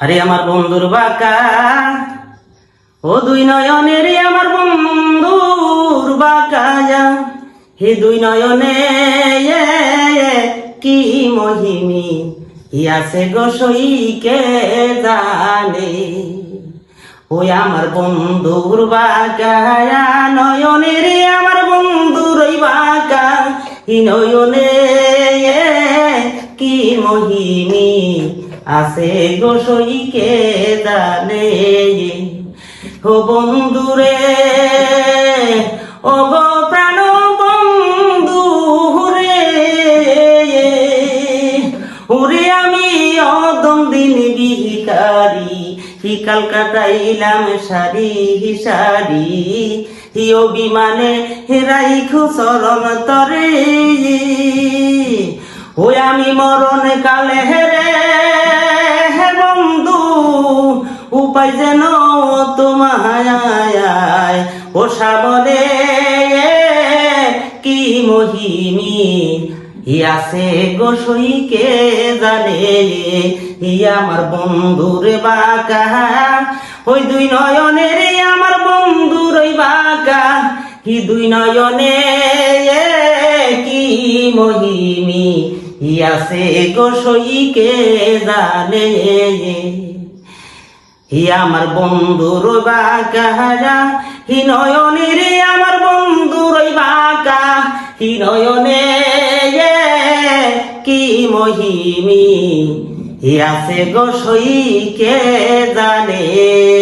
আরে আমার বন্ধুর বাঁকা। ও দুই নয়নের আমার বন্ধুর বাঁকা হে দুই নয়নে কি মহিমি ইয়াসে গোসইকে জানে। ওই আমার বন্ধুর বাঁকা নয়নের আমার বন্ধুর ওই বাঁকা। হি নয়নে কি মহিমি আছে গোসইকে জানে। ও বন্ধুরে ও গো প্রাণ বন্ধু রে ওরে আমি অদম দিন বিহিকারি বিকাল কাটাইলাম সারি সারি। হিও বিমানে হেরাই খুসরণ তরে। ওই আমি মরণ কালে হেরে উপায় যেন তোমায় ও সাবলে কি মহিমি ইয়াসে গোসইকে জানে ই আমার বন্ধুর বাঁকা। ওই দুই নয়নের আমার বন্ধুর ওই বাঁকা। কি দুই নয়নে কি মহিমি ইয়াসে গোসইকে জানে হি আমার বন্ধুর বাঁকা হি নয়নে রে আমার বন্ধু, রইবা কা? হি নয়নে কি মহিমি? হি আছে গোসই কে জানে?